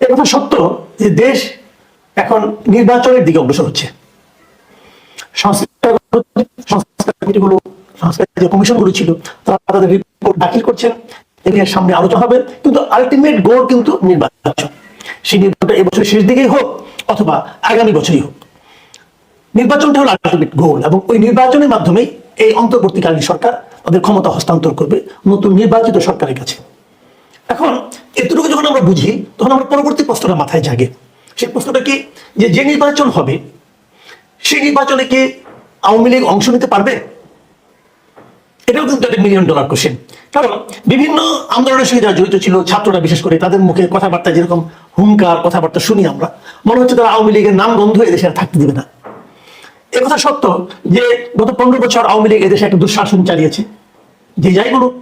কথা সত্য যে দেশ এখন নির্বাচনের দিকে অগ্রসর হচ্ছে। কমিশনগুলো ছিল, তারা তাদের রিপোর্ট দাখিল করছেন। এর সামনে আলোচনা হবে, কিন্তু আলটিমেট গোল কিন্তু নির্বাচন। সেই নির্বাচনটা এবছর শেষ দিকেই হোক অথবা আগামী বছরই হোক। নির্বাচনটা হলো আলটিমেট গোল এবং ওই নির্বাচনের মাধ্যমেই এই অন্তর্বর্তীকালীন সরকার তাদের ক্ষমতা হস্তান্তর করবে নতুন নির্বাচিত সরকারের কাছে। এখন এতটুকু যখন আমরা বুঝি, তখন আমরা পরবর্তী প্রশ্নটা মাথায় জাগে। সেই প্রশ্নটা কি যে যে নির্বাচন হবে, সেই নির্বাচনে কি আওয়ামী লীগ অংশ নিতে পারবে? এটাও কিন্তু একটা মিলিয়ন ডলার কোশ্চেন কারণ বিভিন্ন আন্দোলনের সঙ্গে যারা জড়িত ছিল, ছাত্ররা বিশেষ করে তাদের মুখে কথাবার্তা যেরকম হুঙ্কার, কথাবার্তা শুনি আমরা, মনে হচ্ছে তারা আওয়ামী লীগের নাম গন্ধ এদেশে আর থাকতে দেবে না। একথা সত্য যে গত পনেরো বছর আওয়ামী লীগ এদেশে একটা দুঃশাসন চালিয়েছে। যে যাই বলুক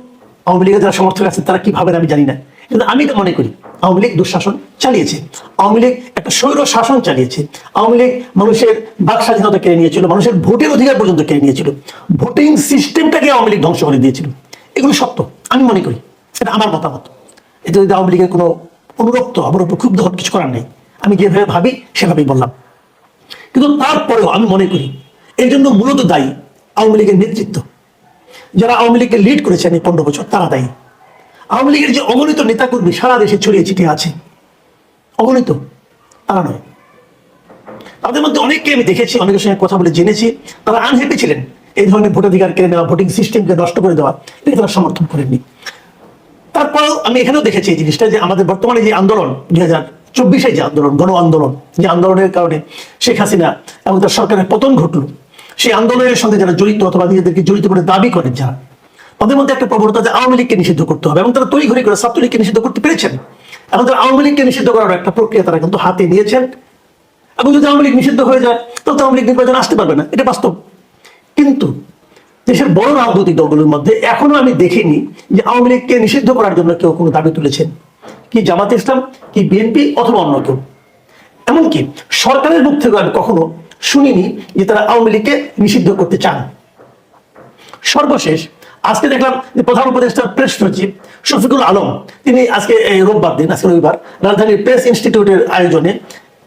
আওয়ামী লীগের যারা সমর্থক আছে, তারা কি ভাবেন আমি জানি না। কিন্তু আমি মনে করি, আওয়ামী লীগ দুঃশাসন চালিয়েছে। আওয়ামী লীগ একটা স্বৈর শাসন চালিয়েছে। আওয়ামী লীগ মানুষের বাক স্বাধীনতা কেড়ে নিয়েছিল, মানুষের ভোটের অধিকার পর্যন্ত কেড়ে নিয়েছিল। ভোটিং সিস্টেমটাকে আওয়ামী লীগ ধ্বংস করে দিয়েছিল। এগুলো সত্য, আমি মনে করি। সেটা আমার মতামত। এতে যদি আওয়ামী লীগের কোনো অনুরক্ত আমার উপর ক্ষুব্ধ হওয়ার কিছু করার নেই, আমি যেভাবে ভাবি, সেভাবেই বললাম। কিন্তু তারপরেও আমি মনে করি, এর জন্য মূলত দায়ী আওয়ামী লীগের নেতৃত্ব। যারা আওয়ামী লীগকে লিড করেছেন এই পনেরো বছর, তারা দায়ী। আওয়ামী লীগের যে অগণিত নেতাকর্মী সারা দেশে ছড়িয়ে ছিটিয়ে আছে, অগণিত, তারা নয়। তাদের মধ্যে অনেককে আমি দেখেছি, অনেকের সঙ্গে কথা বলে জেনেছি, তারা আনহ্যাপি ছিলেন। এই ধরনের ভোটাধিকার কেড়ে নেওয়া ভোটিং সিস্টেমকে নষ্ট করে দেওয়া এটা তারা সমর্থন করেননি। তারপরেও আমি এখানেও দেখেছি এই জিনিসটা যে আমাদের বর্তমানে যে আন্দোলন, দুই হাজার চব্বিশে যে আন্দোলন, গণ আন্দোলন, যে আন্দোলনের কারণে শেখ হাসিনা এবং তার সরকারের পতন ঘটলো সেই আন্দোলনের সঙ্গে যারা জড়িত অথবা নিজেদেরকে জড়িত করে দাবি করেন যারা, তাদের মধ্যে একটা প্রবণতা যে আওয়ামী লীগকে নিষিদ্ধ করতে হবে এবং তারা তৈরি ঘড়ি করে ছাত্রলীগকে নিষিদ্ধ করতে পেরেছেন। এবং তারা আওয়ামী লীগকে নিষিদ্ধ করার একটা প্রক্রিয়া তারা কিন্তু হাতে নিয়েছেন। এবং যদি আওয়ামী লীগ নিষিদ্ধ হয়ে যায়, তাহলে তো আওয়ামী লীগ নির্বাচন আসতে পারবে না। এটা বাস্তব। কিন্তু দেশের বড় রাজনৈতিক দলগুলোর মধ্যে এখনও আমি দেখিনি যে আওয়ামী লীগকে নিষিদ্ধ করার জন্য কেউ কোনো দাবি তুলেছেন। কি জামাত ইসলাম, কি বিএনপি অথবা অন্য কেউ। এমনকি সরকারের মুখ থেকে আমি কখনো শুনিনি যে তারা আওয়ামী লীগকে নিষিদ্ধ করতে চান। সর্বশেষ, আজকে দেখলাম যে প্রধান উপদেষ্টা প্রেস সচিব শফিকুল আলম, তিনি আজকে রোববার দিন, আজকে রবিবার, রাজধানীর প্রেস ইনস্টিটিউটের আয়োজনে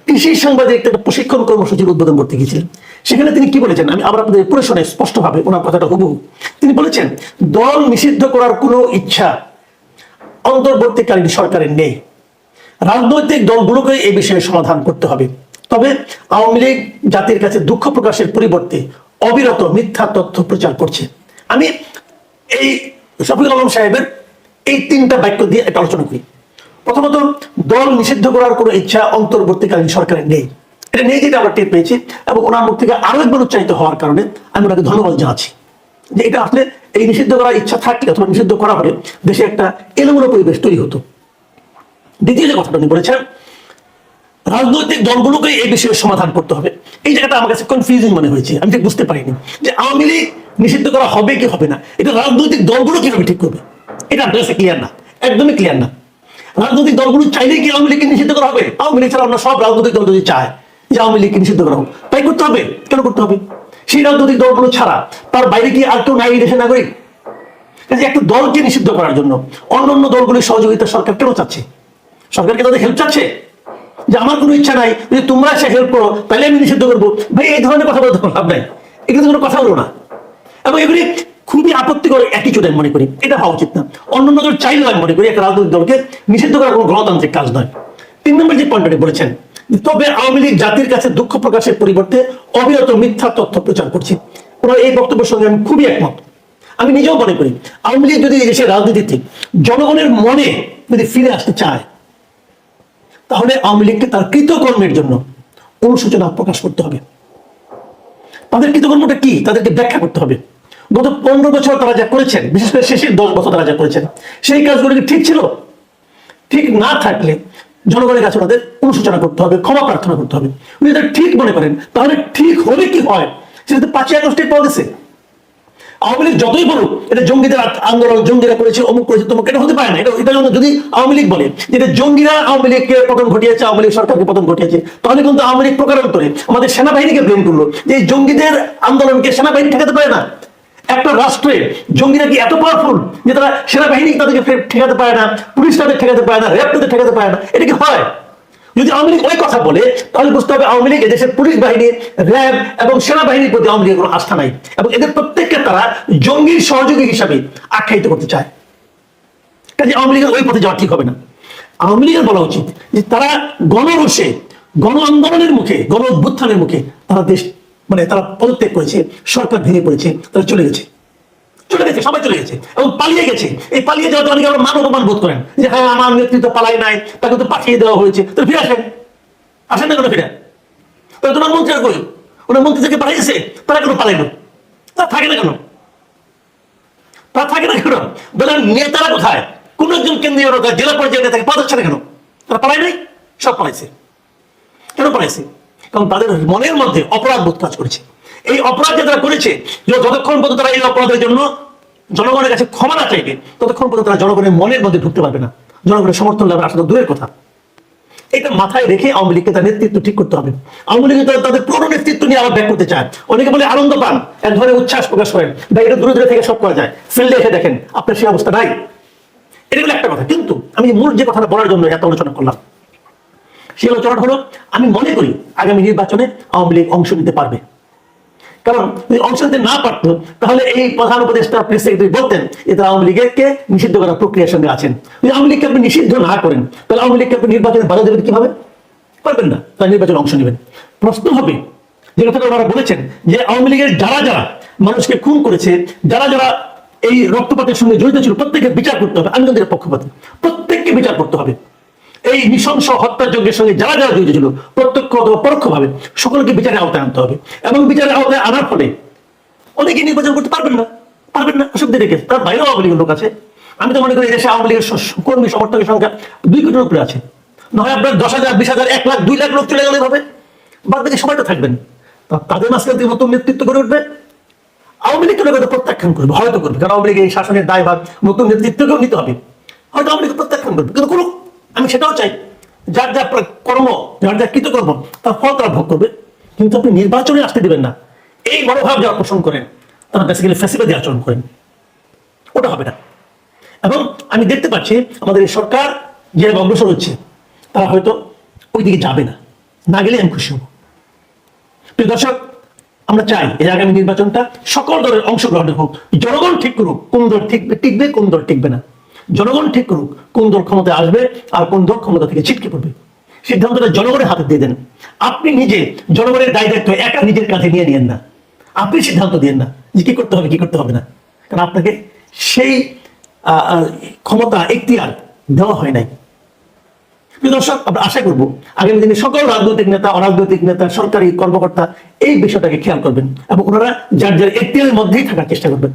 কৃষি সাংবাদিক একটা প্রশিক্ষণ কর্মসূচির উদ্বোধন করতে গিয়েছিলেন। সেখানে তিনি কি বলেছেন? আমি আবার আপনাদের পড়ে শোনাই স্পষ্টভাবে, ওনার কথাটা হুবহু। তিনি বলেছেন, দল নিষিদ্ধ করার কোনো ইচ্ছা অন্তর্বর্তীকালীন সরকারের নেই। রাজনৈতিক দলগুলোকে এই বিষয়ে সমাধান করতে হবে। তবে আওয়ামী লীগ জাতির কাছে দুঃখ প্রকাশের পরিবর্তে অবিরত মিথ্যা তথ্য প্রচার করছে। আমি এই শফিকুল আলম সাহেবের এই তিনটা বাক্য দিয়ে একটা আলোচনা করি। প্রথমত, দল নিষিদ্ধ করার কোনো ইচ্ছা অন্তর্বর্তীকালীন সরকারের নেই। এটা নেই যেটা আমরা টের পেয়েছি এবং ওনার মুখ থেকে আরও একবার উচ্চারিত হওয়ার কারণে আমি ওনাকে ধন্যবাদ জানাচ্ছি যে এটা আসলে এই নিষিদ্ধ করার ইচ্ছা থাকলে অথবা নিষিদ্ধ করা হলে দেশে একটা এলোমেলো পরিবেশ তৈরি হতো। দ্বিতীয় যে কথাটা উনি বলেছেন রাজনৈতিক দলগুলোকে এই বিষয়ে সমাধান করতে হবে। এই জায়গাটা আমার কাছে কনফিউজিং মনে হয়েছে। আমি ঠিক বুঝতে পারিনি যে আওয়ামী লীগ নিষিদ্ধ করা হবে কি হবে না। এটা রাজনৈতিক দলগুলো কীভাবে ঠিক করবে? এটা আপনার কাছে ক্লিয়ার না? একদমই ক্লিয়ার না। রাজনৈতিক দলগুলো চাইলে কি আওয়ামী লীগকে নিষিদ্ধ করা হবে? আওয়ামী লীগ ছাড়া আমরা সব রাজনৈতিক দল যদি চায় যে আওয়ামী লীগকে নিষিদ্ধ করা হোক, তাই করতে হবে? কেন করতে হবে? সেই রাজনৈতিক দলগুলো ছাড়া তার বাইরে কি আর কেউ নাই দেশের নাগরিক? কাজে একটা দলকে নিষিদ্ধ করার জন্য অন্য অন্য দলগুলির সহযোগিতা সরকার কেন চাচ্ছে? সরকার কি তাদের হেল্প চাচ্ছে? যে আমার কোনো ইচ্ছা নাই, যদি তোমরা এসে হেল্প করো, তাহলে আমি নিষিদ্ধ করব। ভাই, এই ধরনের কথা বলতে লাভ নাই। এগুলো কোনো কথা বলো না। এবং এগুলি খুবই আপত্তিকর একই চোটে মনে করি। এটা হওয়া উচিত না। অন্য অন্য দল চাইলেও আমি মনে করি, একটা রাজনৈতিক দলকে নিষিদ্ধ করা কোনো গণতান্ত্রিক কাজ নয়। তিন নম্বর যে পয়েন্টটি বলেছেন, তবে আওয়ামী লীগ জাতির কাছে দুঃখ প্রকাশের পরিবর্তে অবিরত মিথ্যা তথ্য প্রচার করছে। ওনার এই বক্তব্যের সঙ্গে আমি খুবই একমত। আমি নিজেও মনে করি, আওয়ামী লীগ যদি দেশের রাজনীতিতে জনগণের মনে যদি ফিরে আসতে চায় তাহলে আওয়ামী লীগকে তার কৃতকর্মের জন্য অনুশোচনা প্রকাশ করতে হবে? তাদের কৃতকর্মটা কি? তাদেরকে ব্যাখ্যা করতে হবে। গত পনেরো বছর তারা যা করেছেন, বিশেষ করে শেষের দশ বছর তারা যা করেছেন, সেই কাজগুলো কি ঠিক ছিল? ঠিক না থাকলে জনগণের কাছে ওনাদের অনুশোচনা করতে হবে, ক্ষমা প্রার্থনা করতে হবে। উনি যদি ঠিক মনে করেন, তাহলে ঠিক হলে কি হয়? সেটা তো পাঁচই আগস্টে পাওয়া গেছে আওয়ামী লীগ যতই বলুক, এটা জঙ্গিদের আন্দোলন, জঙ্গিরা করেছে, অমুক করেছে তমুক এটা হতে পারে না। এটা এটা যদি আওয়ামী লীগ বলে এটা জঙ্গিরা আওয়ামী লীগকে পতন ঘটিয়েছে, আওয়ামী লীগ সরকারকে পতন ঘটিয়েছে, তাহলে কিন্তু আওয়ামী লীগ প্রকারান্তরে আমাদের সেনাবাহিনীকে ব্লেম করল যে এই জঙ্গিদের আন্দোলনকে সেনাবাহিনী ঠেকাতে পারে না। একটা রাষ্ট্রে জঙ্গিরা কি এত পাওয়ারফুল যে তারা সেনাবাহিনী তাদেরকে ঠেকাতে পারে না, পুলিশ তাদের ঠেকাতে পারে না র্যাব তাদের ঠেকাতে পারে না? এটা কি হয়? যদি আওয়ামী লীগ ওই কথা বলে, তাহলে বুঝতে হবে আওয়ামী লীগ এদেশের পুলিশ বাহিনী, র্যাব এবং সেনাবাহিনীর প্রতি আওয়ামী লীগের কোনো আস্থা নাই। এবং এদের প্রত্যেককে তারা জঙ্গির সহযোগী হিসাবে আখ্যায়িত করতে চায়। কাজে আওয়ামী লীগের ওই পথে যাওয়া ঠিক হবে না। আওয়ামী লীগের বলা উচিত যে তারা গণরোষে, গণ আন্দোলনের মুখে, গণ অভ্যুত্থানের মুখে তারা দেশ মানে তারা পদত্যাগ করেছে, সরকার ভেঙে পড়েছে, তারা চলে গেছে। চলে গেছে, সবাই চলে গেছে এবং পালিয়ে গেছে। এই পালিয়ে যাওয়াতে অনেকে আবার মান অপমান বোধ করেন যে হ্যাঁ আমার নেতৃত্ব পালাই নাই, তাকে তো পাঠিয়ে দেওয়া হয়েছে। তো ফিরে আসেন। আসেন না কেন ফিরে? তাহলে তোমার মন্ত্রী কই? ওনার মন্ত্রী থেকে পাঠিয়েছে তারা কেন পালাইলো তারা থাকে না কেন? তা থাকে না কেন? বলেন, নেতারা কোথায়? কোন একজন কেন্দ্রীয় নেতা জেলা পর্যায়ে নেতাকে পাঠাচ্ছে না কেন? তারা পালাই নাই? সব পালাইছে। কেন পালাইছে? কারণ তাদের মনের মধ্যে অপরাধ বোধ কাজ করেছে। এই অপরাধ যে তারা করেছে যতক্ষণ পর্যন্ত তারা এই অপরাধের জন্য জনগণের কাছে ক্ষমা না চাইবে, ততক্ষণ পর্যন্ত তারা জনগণের মনের মধ্যে ঢুকতে পারবে না। জনগণের সমর্থন লাভের আসলে দূরের কথা। এটা মাথায় রেখে আওয়ামী লীগকে তার নেতৃত্ব ঠিক করতে হবে। আওয়ামী লীগ তাদের- পুরো নেতৃত্ব নিয়ে আবার ব্যাক করতে চায়। অনেকে বলে আনন্দ পান, এক ধরনের উচ্ছ্বাস প্রকাশ করেন। বা এটা দূরে দূরে থেকে সব করা যায়। ফিল্ডে এসে দেখেন, আপনার সেই অবস্থা নাই। এটা হলো একটা কথা। কিন্তু আমি মূল যে কথাটা বলার জন্য এত আলোচনা করলাম, সেই আলোচনাটা হলো, আমি মনে করি আগামী নির্বাচনে আওয়ামী লীগ অংশ নিতে পারবে। কারণ যদি অংশ নিতে না পারতো, তাহলে এই প্রধান উপদেষ্টা প্রেস সেক্রেটারি বলতেন যে তারা আওয়ামী লীগকে নিষিদ্ধ করার প্রক্রিয়ার সঙ্গে আছেন। যদি আওয়ামী লীগকে আপনি নিষিদ্ধ না করেন, তাহলে আওয়ামী লীগকে আপনি নির্বাচনে বাধা দেবেন কীভাবে? পারবেন না, তারা নির্বাচনে অংশ নেবেন। প্রশ্ন হবে, যে কথাটা ওনারা বলেছেন যে আওয়ামী লীগের যারা যারা মানুষকে খুন করেছে, যারা যারা এই রক্তপাতের সঙ্গে জড়িত ছিল, প্রত্যেককে বিচার করতে হবে আমি তাদের পক্ষপাত। প্রত্যেককে বিচার করতে হবে। এই নৃশংস হত্যাযজ্ঞের সঙ্গে যারা যারা জড়িত ছিল, প্রত্যক্ষ অথবা পরোক্ষভাবে সকলকে বিচারে আওতায় আনতে হবে। এবং বিচারে আওতায় আনার ফলে অনেকে নির্বাচন করতে পারবেন না পারবেন না, অসুবিধা রেখে তার বাইরেও আওয়ামী লীগের লোক আছে। আমি তো মনে করি দেশে আওয়ামী লীগের কর্মী সমর্থকের সংখ্যা দুই কোটির উপরে আছে। নয় আপনার দশ হাজার, বিশ হাজার, এক লাখ, দুই লাখ লোক চলে গেলে হবে বাদ বাকি সবাই থাকবেন। তাদের মাঝখান থেকে নতুন নেতৃত্ব করে উঠবে? আওয়ামী লীগ হয়তো প্রত্যাখ্যান করবে? হয়তো করবে। কারণ আওয়ামী লীগ এই শাসনের দায় দায়ভার নতুন নেতৃত্বকেও নিতে হবে। হয়তো আওয়ামী লীগ প্রত্যাখ্যান করবে। কিন্তু করুক আমি সেটাও চাই। যার যা কর্ম, যার যার কৃতকর্ম, তার ফল তারা ভোগ করবে। কিন্তু আপনি নির্বাচনে আসতে দেবেন না। এই মনোভাব যারা পোষণ করেন, তারা বেসিক্যালি ফ্যাসিবাদী আচরণ করেন। ওটা হবে না। এবং আমি দেখতে পাচ্ছি, আমাদের এই সরকার যে অগ্রসর হচ্ছে, তারা হয়তো ওই দিকে যাবে না। না গেলে আমি খুশি হব। প্রিয় দর্শক, আমরা চাই এই আগামী নির্বাচনটা সকল দলের অংশগ্রহণের হোক। জনগণ ঠিক করুক, কোন দল টিকবে টিকবে, কোন দল টিকবে না। জনগণ ঠিক করুক, কোন দল ক্ষমতায় আসবে আর কোন দল ক্ষমতা থেকে ছিটকে পড়বে। সিদ্ধান্তটা জনগণের হাতে দিয়ে দেন। আপনি নিজে জনগণের দায় দায়িত্ব একা নিজের কাছে নিয়ে নিয়েন না। আপনি সিদ্ধান্ত দিয়েন না যে কি করতে হবে, কি করতে হবে না। কারণ আপনাকে সেই ক্ষমতা, এখতিয়ার দেওয়া হয় নাই। দর্শক, আমরা আশা করব আগামী দিনে সকল রাজনৈতিক নেতা, অরাজনৈতিক নেতা, সরকারি কর্মকর্তা এই বিষয়টাকে খেয়াল করবেন এবং ওনারা যার যার এখতিয়ারের মধ্যেই থাকার চেষ্টা করবেন।